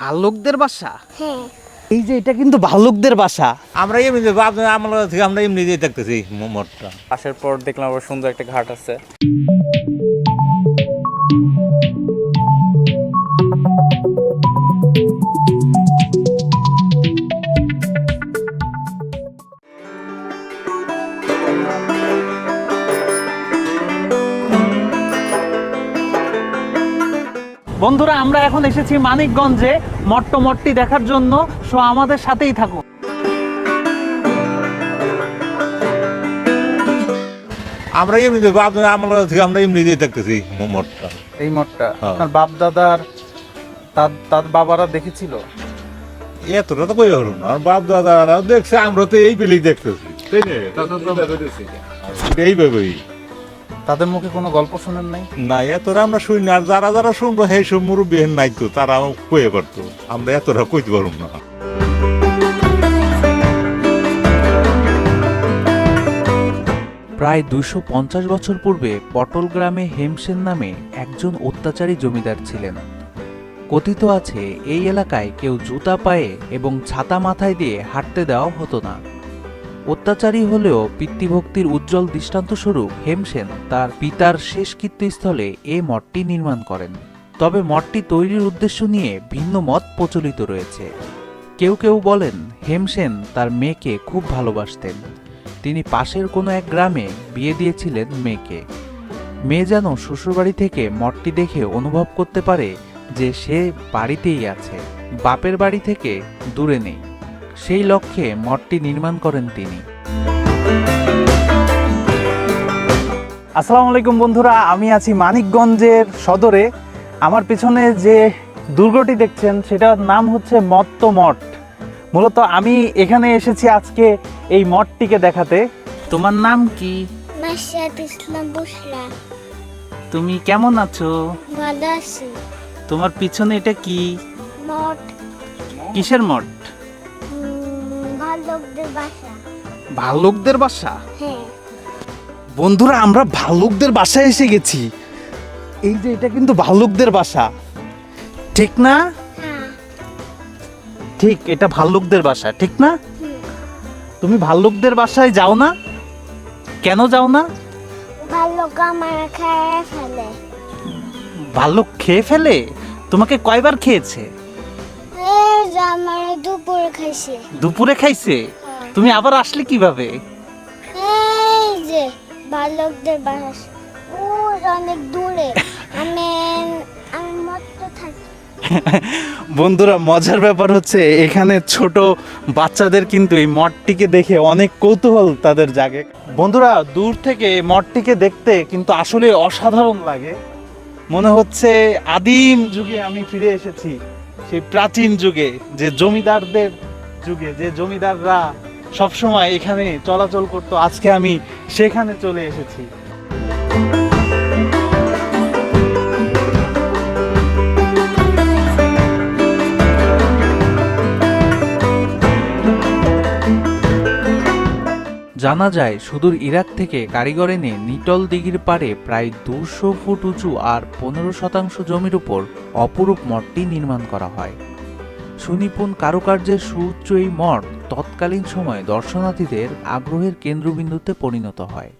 ভাল্লুকদের বাসা? হ্যাঁ। এই যে এটা কিন্তু ভাল্লুকদের বাসা। আমরা এমনি আপনার আমরা থেকে আমরা এমনি দিয়ে থাকতেছি মোটটা আসার পর দেখলাম আবার সুন্দর একটা ঘাট আছে। বন্ধুরা আমরা এখন এসেছি মানিকগঞ্জে মট্ট মট্টি দেখার জন্য। সো আমাদের সাথেই থাকো আমরা এমনি ভাবছি আমরা থেকে আমরা এমনি দিয়ে মঠটা এই মঠটা হ্যাঁ। আপনার বাপ দাদার তার তার বাবারা দেখেছিল? এতটা তো কই হলো না আর বাপ দাদারা দেখছে আমরা তো এই পেলেই দেখতেছি। তাই না? এইভাবেই। তাদের মুখে কোনো গল্প শোনেন নাই? না এতটা আমরা শুনি না। আর যারা যারা শুনব সেই সব মুরব্বী নাই তো তারা কয়ে পারতো। আমরা এতটা কইতে পারব না। প্রায় দুশো পঞ্চাশ বছর পূর্বে পটল গ্রামে হেমসেন নামে একজন অত্যাচারী জমিদার ছিলেন। কথিত আছে এই এলাকায় কেউ জুতা পায়ে এবং ছাতা মাথায় দিয়ে হাঁটতে দেওয়া হতো না। অত্যাচারী হলেও পিতৃভক্তির উজ্জ্বল দৃষ্টান্তস্বরূপ হেমসেন তার পিতার শেষ কীর্তিস্থলে এ মঠটি নির্মাণ করেন। তবে মঠটি তৈরির উদ্দেশ্য নিয়ে ভিন্ন মত প্রচলিত রয়েছে। কেউ কেউ বলেন হেমসেন তার মেয়েকে খুব ভালোবাসতেন। তিনি পাশের কোনো এক গ্রামে বিয়ে দিয়েছিলেন মেয়েকে। মেয়ে যেন শ্বশুরবাড়ি থেকে মঠটি দেখে অনুভব করতে পারে যে সে বাড়িতেই আছে, বাপের বাড়ি থেকে দূরে নেই। সেই লক্ষ্যে মঠটি নির্মাণ করেন তিনি। আসসালামু আলাইকুম বন্ধুরা আমি আছি মানিকগঞ্জের সদরে। আমার পিছনে যে দুর্গটি দেখছেন সেটার নাম হচ্ছে মত্ত মঠ। মূলত আমি এখানে এসেছি আজকে এই মঠটিকে দেখাতে। তোমার নাম কি? ইসলাম বুসরা। তুমি কেমন আছো? ভালো আছি। তোমার পিছনে এটা কি? মঠ। কিসের মঠ? ভাল্লুকদের বাসা? হ্যাঁ। বন্ধুরা আমরা ভাল্লুকদের বাসায় এসে গেছি। এই যে এটা কিন্তু ভাল্লুকদের বাসা। ঠিক না? হ্যাঁ। ঠিক এটা ভাল্লুকদের বাসা। ঠিক না? তুমি ভাল্লুকদের বাসায় যাও না? কেন যাও না? ভাল্লুক আমার খায় ফেলে। ভাল্লুক খেয়ে ফেলে? তোমাকে কয়বার খেয়েছে? দুপুর খাইছে। দুপুরে খাইছে। তুমি আবার আসলে কীভাবে? এই যে ভাল্লুকদের বাসা। ও অনেক দূরে। আমি আমি মত্ত থাকি। বন্ধুরা মজার ব্যাপার হচ্ছে এখানে ছোট বাচ্চাদের কিন্তু এই মঠটিকে দেখে অনেক কৌতূহল তাদের জাগে। বন্ধুরা দূর থেকে এই মঠটিকে দেখতে কিন্তু আসলে অসাধারণ লাগে। মনে হচ্ছে আদিম যুগে আমি ফিরে এসেছি। সেই প্রাচীন যুগে যে জমিদারদের যুগে যে জমিদাররা সবসময় এখানে চলাচল করতো, আজকে আমি সেখানে চলে এসেছি। জানা যায়, সুদূর ইরাক থেকে কারিগর এনে নিটল দিঘির পাড়ে প্রায় দুশো ফুট উঁচু আর পনেরো শতাংশ জমির উপর অপরূপ মঠটি নির্মাণ করা হয়। সুনিপুণ কারুকার্যের সুউচ্চ এই মঠ তৎকালীন সময়ে দর্শনার্থীদের আগ্রহের কেন্দ্রবিন্দুতে পরিণত হয়।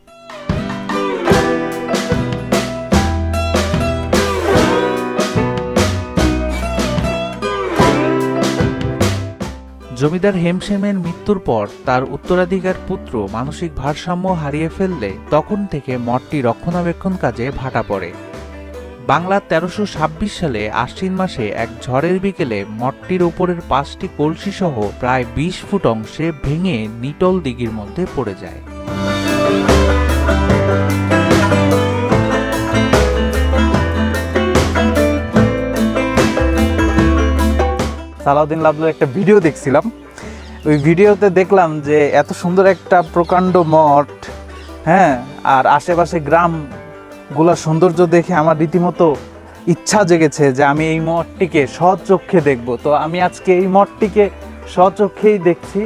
জমিদার হেমসেমের মৃত্যুর পর তার উত্তরাধিকার পুত্র মানসিক ভারসাম্য হারিয়ে ফেললে তখন থেকে মঠটি রক্ষণাবেক্ষণ কাজে ভাটা পড়ে। বাংলা তেরোশো ছাব্বিশ সালে আশ্বিন মাসে এক ঝড়ের বিকেলে মঠটির উপরের পাঁচটি কলসি সহ প্রায় বিশ ফুট অংশে ভেঙে নিটল দিঘির মধ্যে পড়ে যায়। সালাউদ্দিন লাবলুর একটা ভিডিও দেখছিলাম। ওই ভিডিওতে দেখলাম যে এত সুন্দর একটা প্রকাণ্ড মঠ হ্যাঁ আর আশেপাশে গ্রামগুলোর সৌন্দর্য দেখে আমার রীতিমতো ইচ্ছা জেগেছে যে আমি এই মঠটিকে স্বচক্ষে দেখব। তো আমি আজকে এই মঠটিকে স্বচক্ষেই দেখছি।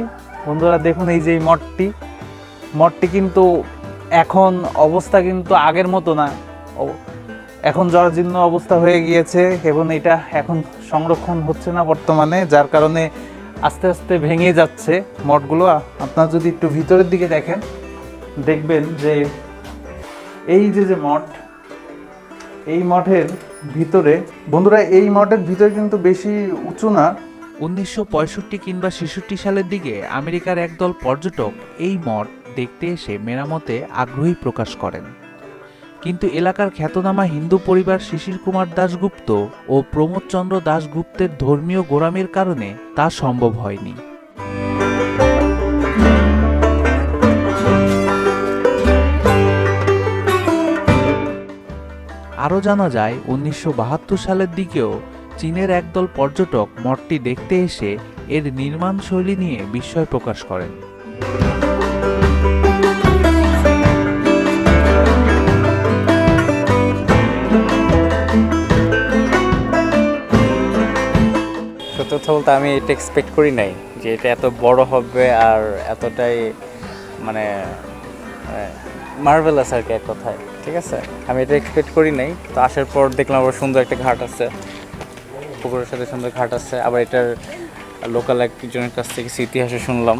বন্ধুরা, দেখুন এই যে এই মঠটি। মঠটি কিন্তু এখন অবস্থা কিন্তু আগের মতো না। এখন জরাজীর্ণ অবস্থা হয়ে গিয়েছে। এবং এটা এখন সংরক্ষণ হচ্ছে না বর্তমানে, যার কারণে আস্তে আস্তে ভেঙে যাচ্ছে মঠগুলো। আপনারা যদি একটু ভিতরের দিকে দেখেন, দেখবেন যে এই যে যে মঠ, এই মঠের ভিতরে, বন্ধুরা, এই মঠের ভিতরে কিন্তু বেশি উঁচু না। উনিশশো পঁয়ষট্টি কিংবা ছেষট্টি সালের দিকে আমেরিকার একদল পর্যটক এই মঠ দেখতে এসে মেরামতে আগ্রহী প্রকাশ করেন। কিন্তু এলাকার খ্যাতনামা হিন্দু পরিবার শিশির কুমার দাশগুপ্ত ও প্রমোদচন্দ্র দাশগুপ্তের ধর্মীয় গোড়ামির কারণে তা সম্ভব হয়নি। আরও জানা যায়, উনিশশো বাহাত্তর সালের দিকেও চীনের একদল পর্যটক মঠটি দেখতে এসে এর নির্মাণ শৈলী নিয়ে বিস্ময় প্রকাশ করেন। সত্য বলতে আমি এটা এক্সপেক্ট করি নাই যে এটা এত বড় হবে আর এতটাই মানে মার্ভেলাস আর কি এক কথায়। ঠিক আছে? আমি এটা এক্সপেক্ট করি নাই। তো আসার পর দেখলাম আবার সুন্দর একটা ঘাট আছে। পুকুরের সাথে সুন্দর ঘাট আছে। আবার এটার লোকাল একজনের কাছ থেকে ইতিহাসে শুনলাম।